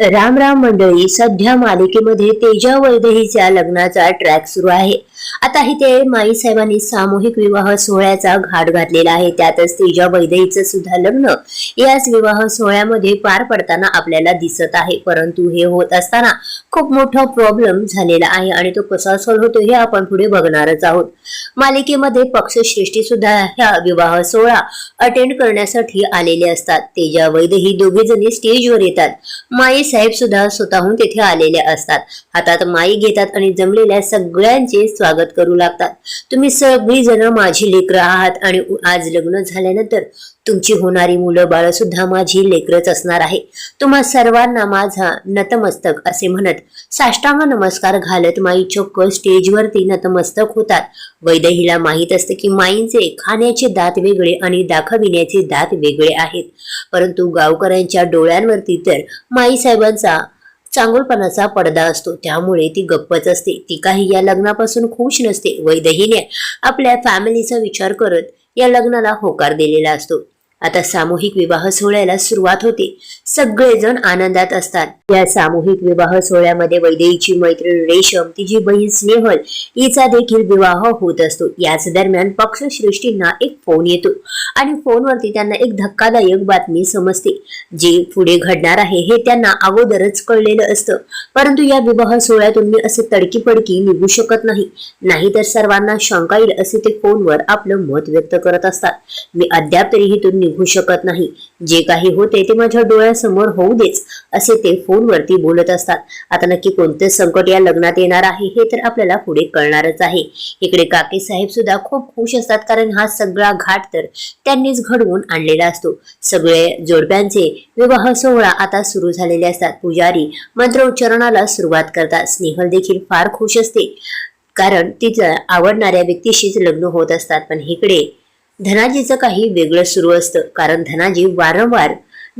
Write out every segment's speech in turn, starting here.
राम राम मंडळी सध्या मालिकेमध्ये तेजा वैदेहीच्या लग्नाचा ट्रॅक सुरू आहे. आता इथे माई साहेबांनी सामूहिक विवाह सोहळ्याचा घाट घातलेला आहे. त्यातच तेजा वैदेहीचं सुद्धा लग्न याच विवाह सोहळ्यामध्ये पार पडताना आपल्याला दिसत आहे. परंतु हे होत असताना खूप मोठा प्रॉब्लेम झालेला आहे आणि तो कसा सॉल्व्ह होतो हे आपण पुढे बघणारच आहोत. मालिकेमध्ये पक्षश्रेष्ठी सुद्धा ह्या विवाह सोहळा अटेंड करण्यासाठी आलेले असतात. तेजा वैदेही दोघे जणी स्टेजवर येतात. माई साहेब सुद्धा स्वतःहून तेथे आलेले असतात. हातात माई घेतात आणि जमलेल्या सगळ्यांचे स्वागत करू लागतात. तुम्ही सगळी जण माझी लेकरं आहात आणि आज लग्न झाल्यानंतर तुमची होणारी मुलं बाळ सुद्धा माझी लेकरच असणार आहे. तुम्हा सर्वांना माझा नतमस्तक असे म्हणत साष्टांग नमस्कार घालत माई चोक्क स्टेजवरती नतमस्तक होतात. वैदहीला माहीत असते की माईंचे खाण्याचे दात वेगळे आणि दाखविण्याचे दात वेगळे आहेत. परंतु गावकऱ्यांच्या डोळ्यांवरती तर माई साहेबांचा चांगुलपणाचा पडदा असतो. त्यामुळे ती गप्पच असते. ती काही या लग्नापासून खुश नसते. वैदहीने आपल्या फॅमिलीचा विचार करत या लग्नाला होकार दिलेला असतो. आता सामूहिक विवाह सोहळ्याला सुरुवात होते. सगळेजण आनंदात असतात. या सामूहिक विवाह सोहळ्यामध्ये वैदेहीची मैत्रीण रेशम तिची बहीण स्नेहल हिचा देखील विवाह होत असतो. याच दरम्यान पक्षश्रेष्ठींना एक फोन येतो आणि फोनवरती त्यांना एक धक्कादायक बातमी समजते. जे पुढे घडणार आहे हे त्यांना अगोदरच कळलेलं असतं. परंतु या विवाह सोहळ्यातून मी असे तडकी पडकी निघू शकत नाही. नाहीतर सर्वांना शंका येईल असे ते फोनवर आपलं मत व्यक्त करत असतात. मी अद्याप तरी इथून निघू शकत नाही. जे काही होते ते माझ्या डोळ्यासमोर होऊ देच असे ते फोनवरती बोलत असतात. आता नक्की कोणते संकट या लग्नात येणार आहे हे तर आपल्याला पुढे कळणारच आहे. इकडे काके साहेब सुद्धा खूप खुश असतात कारण हा सगळा घाट तर त्यांनीच घडवून आणलेला असतो. सगळे जोडप्यांचे विवाह सोहळा आता सुरू झालेले असतात. पुजारी मंत्रोच्चारणाला सुरुवात करतात. स्नेहल देखील फार खुश असते. कारण तिचं आवडणाऱ्या व्यक्तीशीच लग्न होत असतात. पण इकडे धनाजीचं काही वेगळं सुरू असतं. कारण धनाजी वारंवार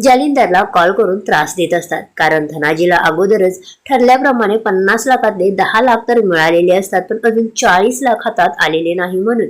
जालिंदरला कॉल करून त्रास देत असतात. कारण धनाजीला अगोदरच ठरल्याप्रमाणे पन्नास लाखातले दहा लाख तर मिळालेले असतात पण अजून चाळीस लाख हातात आलेले नाही म्हणून.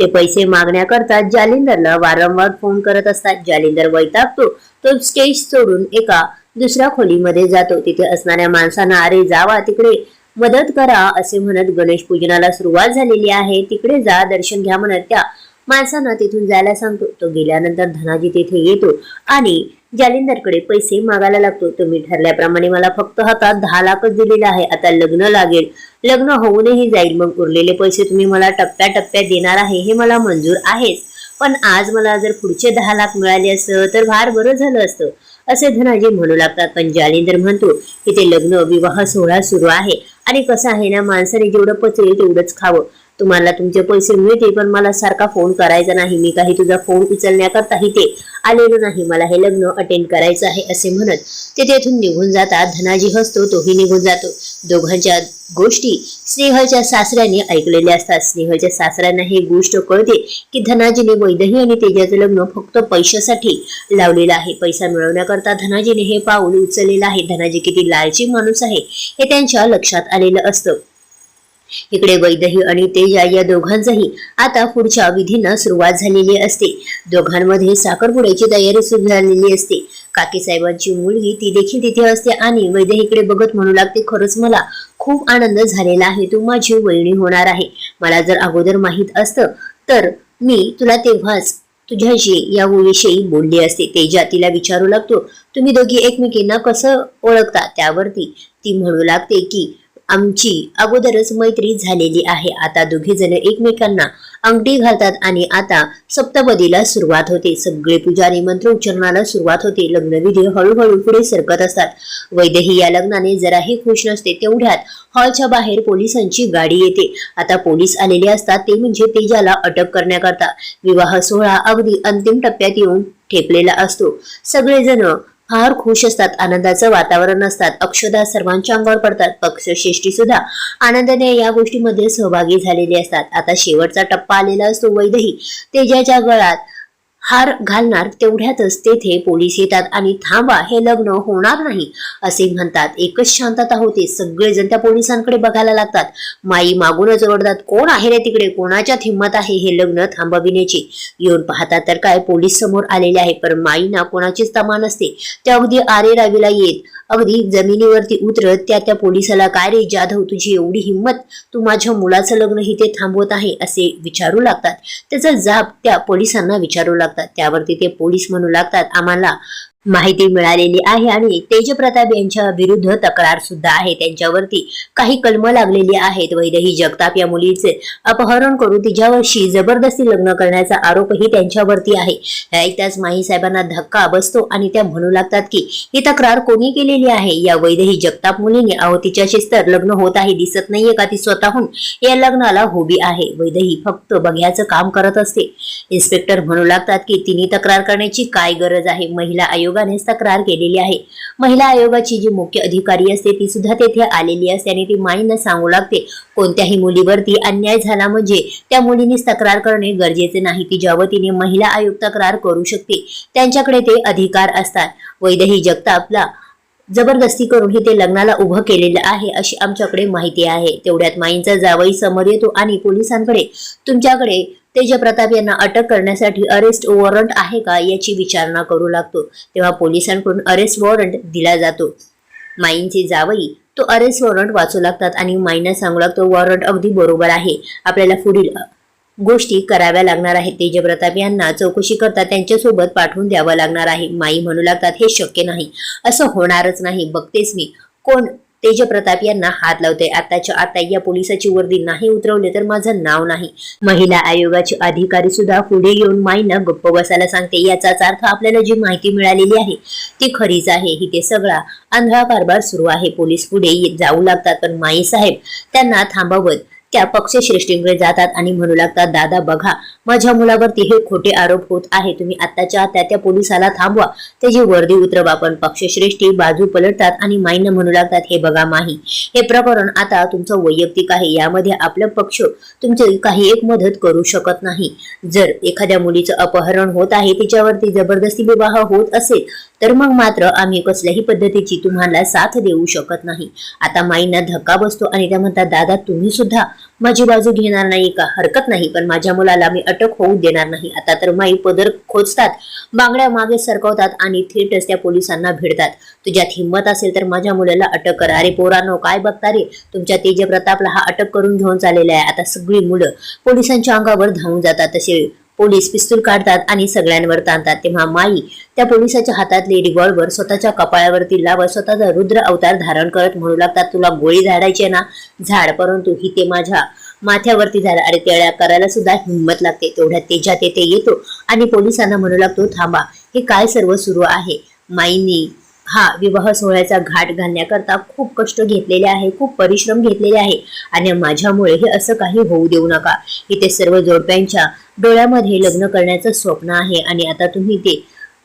ते पैसे मागण्याकरता जालिंदरला वारंवार फोन करत असतात. जालिंदर वैतागतो. तो स्टेज सोडून एका दुसऱ्या खोलीमध्ये जातो. तिथे असणाऱ्या माणसांना अरे जावा तिकडे मदत करा असे म्हणत गणेश पूजनाला सुरुवात झालेली आहे. तिकडे जा दर्शन घ्या म्हणत त्या माणसांना तिथून जायला सांगतो. तो गेल्यानंतर धनाजी तिथे येतो आणि जालिंदरकडे पैसे मागायला लागतो. तुम्ही ठरल्याप्रमाणे मला फक्त हातात दहा लाखच दिलेलं आहे. आता लग्न लागेल. लग्न होऊनही जाईल. मग उरलेले पैसे तुम्ही मला टप्प्या टप्प्यात देणार आहे हे मला मंजूर आहेच. पण आज मला जर पुढचे दहा लाख मिळाले असतं तर फार बरं झालं असतं. असे धनाजी म्हणू लागतात. पण जालिंदर म्हणतो की ते लग्न विवाह सोहळा सुरू आहे. आणि कसं आहे ना माणसाने जेवढं पचेल तेवढंच खावं. तुम्हाला तुमचे पैसे मिळतील पण मला सारखा फोन करायचा नाही. मी काही तुझा फोन उचलण्याकरताही ते आलेलो नाही. मला हे लग्न अटेंड करायचं आहे असे म्हणत ते तेथून निघून जातात. धनाजी हसतो तोही निघून जातो. दोघांच्या गोष्टी स्नेहलच्या सासऱ्याने ऐकलेल्या असतात. स्नेहलच्या सासऱ्यांना ही गोष्ट कळते की धनाजीने वैदही आणि तेजाचं लग्न फक्त पैशासाठी लावलेलं आहे. पैसा मिळवण्याकरता धनाजीने हे पाऊल उचललेलं आहे. धनाजी किती लालची माणूस आहे हे त्यांच्या लक्षात आलेलं असतं. इकडे वैदही आणि तेजा या दोघांचाही आता पुढच्या विधींना सुरुवात झालेली असते. दोघांमध्ये साखरपुड्याची तयारी सुरू झालेली असते. काकीसाहेबांची मुलगी ती देखील तिथे असते आणि वैदेहीकडे बघत म्हणू लागते खरंच मला खूप आनंद झालेला आहे. तू माझी वहिणी होणार आहे. मला जर अगोदर माहीत असतं तर मी तुला तेव्हाच तुझ्याशी या विषयी बोलली असते. तेजा तिला विचारू लागतो तुम्ही दोघी एकमेकींना कसं ओळखता? त्यावरती ती म्हणू लागते की आमची अगोदरच मैत्री झालेली आहे. आता दोघे जण एकमेकांना अंगठी घालतात आणि आता सप्तपदीला सुरुवात होते. सगळे पुजारी मंत्र उच्चारणाला सुरुवात होते. लग्नविधी हळूहळू पुढे सरकत असतात. वैद्यही या लग्नाने जराही खुश नसते. तेवढ्यात हॉलच्या बाहेर पोलिसांची गाडी येते. आता पोलीस आलेले असतात. ते म्हणजे तेजाला अटक करण्याकरता. विवाह सोहळा अगदी अंतिम टप्प्यात येऊन ठेपलेला असतो. सगळेजण फार खुश असतात आनंदाचं वातावरण असतात अक्षदा सर्वांच्या अंगावर पडतात पक्षश्रेष्ठी सुद्धा आनंदाने या गोष्टीमध्ये सहभागी झालेले असतात. आता शेवटचा टप्पा आलेला असतो वैदही. तेजाच्या गळात हार घालणार तेवढ्यातच तेथे पोलीस येतात आणि थांबा हे लग्न होणार नाही असे म्हणतात. एकच शांतता होते. सगळेजण त्या पोलिसांकडे बघायला लागतात. माई मागूनच ओरडतात कोण आहे रे तिकडे? कोणाच्यात हिंमत आहे हे लग्न थांबविण्याची? येऊन पाहतात तर काय पोलीस समोर आलेले आहे पण माईना कोणाचीच तमा नसते. त्या अगदी आरे रावीला येत. अगदी जमिनीवरती उतरत त्या त्या पोलिसाला काय रे जाधव तुझी एवढी हिंमत? तू माझ्या मुलाचं लग्न इथे थांबवत आहे असे विचारू लागतात. त्याचा जाब त्या पोलिसांना विचारू लागतात. त्यावरती ते पोलीस म्हणू लागतात. आम्हाला माहिती मिळालेली आहे आणि तेजप्रताप यांच्या विरुद्ध तक्रार सुद्धा आहे. त्यांच्यावरती काही कलम लागलेली आहेत. वैदही जगताप या मुलीचे अपहरण करून तिच्यावरशी जबरदस्ती लग्न करण्याचा आरोपही त्यांच्यावरती आहे. ऐकताच माही साहेबांना धक्का बसतो आणि त्या म्हणू लागतात की ही तक्रार कोणी केलेली आहे? या वैदही जगताप मुलीने अहो तिच्याशीच तर लग्न होत आहे. दिसत नाहीये का ती स्वतःहून? या लग्नाला होबी आहे. वैदही फक्त बघ्याचं काम करत असते. इन्स्पेक्टर म्हणू लागतात की तिने तक्रार करण्याची काय गरज आहे? महिला आयोगाने तक्रार केलेली आहे. महिला आयोगाची जी मुख्य अधिकारी असते ती सुद्धा तेथे आलेली असते आणि ती माईंना सांगू लागते कोणत्याही मुलीवरती अन्याय झाला म्हणजे त्या मुलीनेच तक्रार करणे गरजेचे नाही. तिच्या वतीने महिला आयोग तक्रार करू शकते त्यांच्याकडे ते अधिकार असतात. वैदेही जगतापला जबरदस्ती करून हे ते लग्नाला उभं केलेलं आहे अशी आमच्याकडे माहिती आहे. तेवढ्यात माईंचा जावई समोर येतो आणि पोलिसांकडे तुमच्याकडे तेजप्रताप यांना अटक करण्यासाठी अरेस्ट वॉरंट आहे का याची विचारणा करू लागतो. तेव्हा पोलिसांकडून अरेस्ट वॉरंट दिला जातो. माईंचे जावई तो अरेस्ट वॉरंट वाचू लागतात आणि माईंना सांगू लागतो वॉरंट अगदी बरोबर आहे. आपल्याला पुढील गोष्टी कराव्या लागणार आहेत. तेजप्रताप यांना चौकशी करता त्यांच्यासोबत पाठवून द्यावं लागणार आहे. माई म्हणू लागतात हे शक्य नाही. असं होणारच नाही. बघतेच मी. कोण? तेजप्रताप यांना हात लावते. आताच्या आता या पोलिसाची वर्दी नाही उतरवले तर माझं नाव नाही. महिला आयोगाचे अधिकारी सुद्धा पुढे येऊन माईंना गप्प बसायला सांगते. याचाच अर्थ आपल्याला जी माहिती मिळालेली आहे ती खरीच आहे. इथे सगळा आंधळा कारभार सुरू आहे. पोलीस पुढे जाऊ लागतात पण माई साहेब त्यांना थांबवत त्या पक्षश्रेष्ठींकडे जातात आणि म्हणू लागतात दादा बघा माझ्या मुलावरती हे खोटे आरोप होत आहे. तुम्ही आत्ताच्या त्या त्या पोलिसाला थांबवा. त्याची वर्दी उतरवा पण पक्षश्रेष्ठी बाजू पलटतात आणि माईनं म्हणू लागतात हे बघा माही हे प्रकरण आता तुमचं वैयक्तिक आहे. यामध्ये आपलं पक्ष तुमचे काही एक मदत करू शकत नाही. जर एखाद्या मुलीचं अपहरण होत आहे तिच्यावरती जबरदस्ती विवाह होत असेल तर मग मात्र आम्ही कसल्याही पद्धतीची तुम्हाला साथ देऊ शकत नाही. आता माईंना धक्का बसतो आणि त्या म्हणतात दादा तुम्ही सुद्धा माझी बाजू घेणार नाही का? हरकत नाही पण माझ्या मुलाला मी अटक होऊ देणार नाही. आता तर माई पदर खोचतात बांगड्या मागे सरकवतात आणि थेटच त्या पोलिसांना भिडतात. तुझ्यात हिंमत असेल तर माझ्या मुलाला अटक करा. अरे पोरानो काय बघता रे? तुमच्या तेजप्रतापला हा अटक करून घेऊन चाललेला आहे. आता सगळी मुलं पोलिसांच्या अंगावर धावून जातात. तसे पोलीस पिस्तूल काढतात आणि सगळ्यांवर ताणतात. तेव्हा माई त्या पोलिसाच्या हातातले रिव्हॉल्वर स्वतःच्या कपाळावरती लावत स्वतःचा रुद्र अवतार धारण करत म्हणू लागतात तुला गोळी झाडायची ना? झाड परंतु ही ते माझ्या माथ्यावरती झाड. अरे त्या करायला सुद्धा हिंमत लागते. तेवढ्या तेजात येते येतो आणि पोलिसांना म्हणू लागतो थांबा हे काय सर्व सुरू आहे? माईनी हा विवाह सोहळ्याचा घाट घालण्याकरता खूप कष्ट घेतलेले आहे खूप परिश्रम घेतलेले आहे आणि माझ्यामुळे हे असं काही होऊ देऊ नका. इथे सर्व जोडप्यांच्या डोळ्यामध्ये लग्न करण्याचं स्वप्न आहे आणि आता तुम्ही ते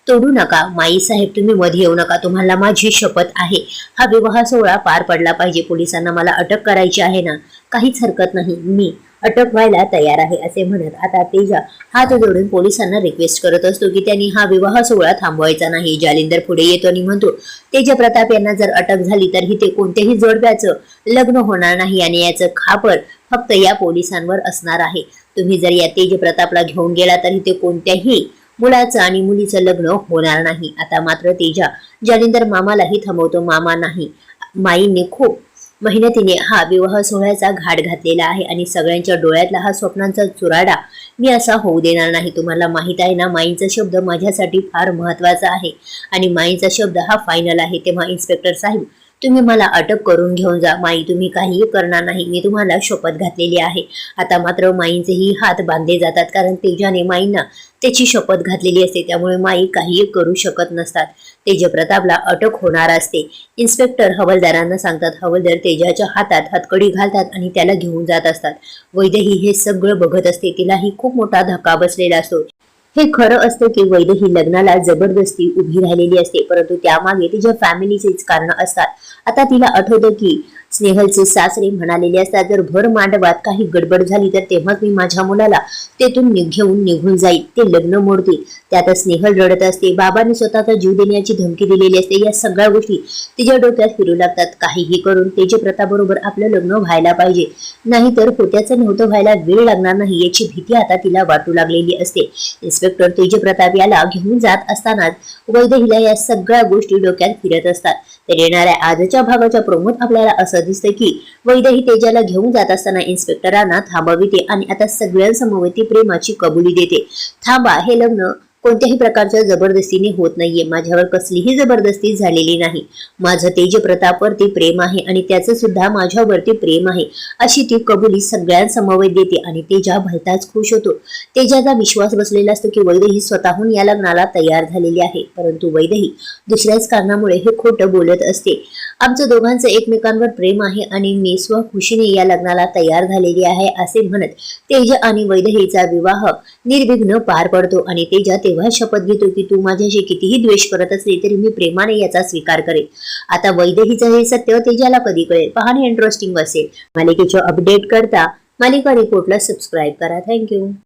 तोडू नका. माई साहेब तुम्ही मध्ये येऊ नका. तुम्हाला माझी शपथ आहे. हा विवाह सोहळा पार पडला पाहिजे. पोलिसांना मला अटक करायची आहे ना? काहीच हरकत नाही. मी अटक व्हायला तयार आहे असे म्हणत आता तेजा हात जोडून पोलिसांना रिक्वेस्ट करत असतो की त्यांनी हा विवाह सोहळा थांबवायचा नाही. जालिंदर पुढे येतो आणि म्हणतो तेजा प्रताप यांना जर अटक झाली तर ते कोणत्याही जोडप्याचं लग्न होणार नाही आणि याचं खापर फक्त या पोलिसांवर असणार आहे. तुम्ही जर या तेज प्रतापला घेऊन गेला तर ते कोणत्याही मुलाचं आणि मुलीचं लग्न होणार नाही. आता मात्र तेजा जालिंदर मामालाही थांबवतो. मामा नाही माईने खूप मेहनतीने हा विवाह सोहळ्याचा घाट घातलेला आहे आणि सगळ्यांच्या डोळ्यातला हा स्वप्नांचा चुराडा मी असा होऊ देणार नाही. तुम्हाला माहीत आहे ना माईंचा शब्द माझ्यासाठी फार महत्त्वाचा आहे. आणि माईंचा शब्द हा फायनल आहे तेव्हा इन्स्पेक्टर साहेब तुम्ही मला अटक करून घेऊन जा. माई तुम्ही काहीही करणार नाही. मी तुम्हाला शपथ घातलेली आहे. आता मात्र माईंचेही हात बांधले जातात. कारण तेजाने माईंना त्याची शपथ घातलेली असते. त्यामुळे माई काहीही करू शकत नसतात. तेजप्रतापला अटक होणार असते. इन्स्पेक्टर हवालदारांना सांगतात हवालदार तेजाच्या हातात हतकडी घालतात आणि त्याला घेऊन जात असतात. वैदेही हे सगळं बघत असते. तिलाही खूप मोठा धक्का बसलेला असतो. हे खरं असतं की वैदेही लग्नाला जबरदस्ती उभी राहिलेली असते. परंतु त्यामागे तिच्या फॅमिलीचेच कारण असतात. आता तिला आठवतं की स्नेहलचे सासरे म्हणालेले असतात जर भर मांडवात काही गडबड झाली तर तेव्हाच मी माझ्या मुलाला तेथून घेऊन निघून जाईल ते लग्न मोडतील. त्यात स्नेहल रडत असते. बाबांनी स्वतःचा जीव देण्याची धमकी दिलेली असते. या सगळ्या गोष्टी तिच्या डोक्यात फिरू लागतात. काहीही करून तेजे प्रताबरोबर आपलं लग्न व्हायला पाहिजे. नाहीतर होत्याचं नव्हतं व्हायला वेळ लागणार नाही याची भीती आता तिला वाटू लागलेली असते. इन्स्पेक्टर तेजे प्रताप याला घेऊन जात असतानाच वैदेहीला या सगळ्या गोष्टी डोक्यात फिरत असतात. तर येणाऱ्या आजच्या भागाच्या प्रमुख आपल्याला असं दिसतं की वैदेही तेजाला घेऊन जात असताना इन्स्पेक्टरांना थांबविते आणि आता सगळ्यांसमोर ती प्रेमाची कबुली देते. थांबा हे लग्न कोणत्याही प्रकारच्या जबरदस्तीने होत नाहीये. माझ्यावर कसलीही जबरदस्ती झालेली नाही. माझं तेज प्रतापवरती प्रेम आहे आणि त्याचं सुद्धा माझ्यावरती प्रेम आहे अशी ती कबुली सगळ्यांसमवेत देते आणि तेजा भलताच खुश होतो. तेजाचा विश्वास बसलेला असतो की वैदही स्वतःहून या लग्नाला तयार झालेली आहे परंतु वैदही दुसऱ्याच कारणामुळे हे खोटं बोलत असते. आमचं दोघांचं एकमेकांवर प्रेम आहे आणि मी स्वखुशीने या लग्नाला तयार झालेली आहे असे म्हणत तेज आणि वैदहीचा विवाह निर्विघ्न पार पडतो आणि तेजा तेव्हा शपथ घेतो की तू माझ्याशी कितीही द्वेष करत असली तरी मी प्रेमाने याचा स्वीकार करेल आता वैदेहीचं हे सत्य तेजाला कधी कळेल? पाहणे इंटरेस्टिंग असेल मालिकेचे अपडेट करता मालिका रिपोर्टला सबस्क्राईब करा. थँक्यू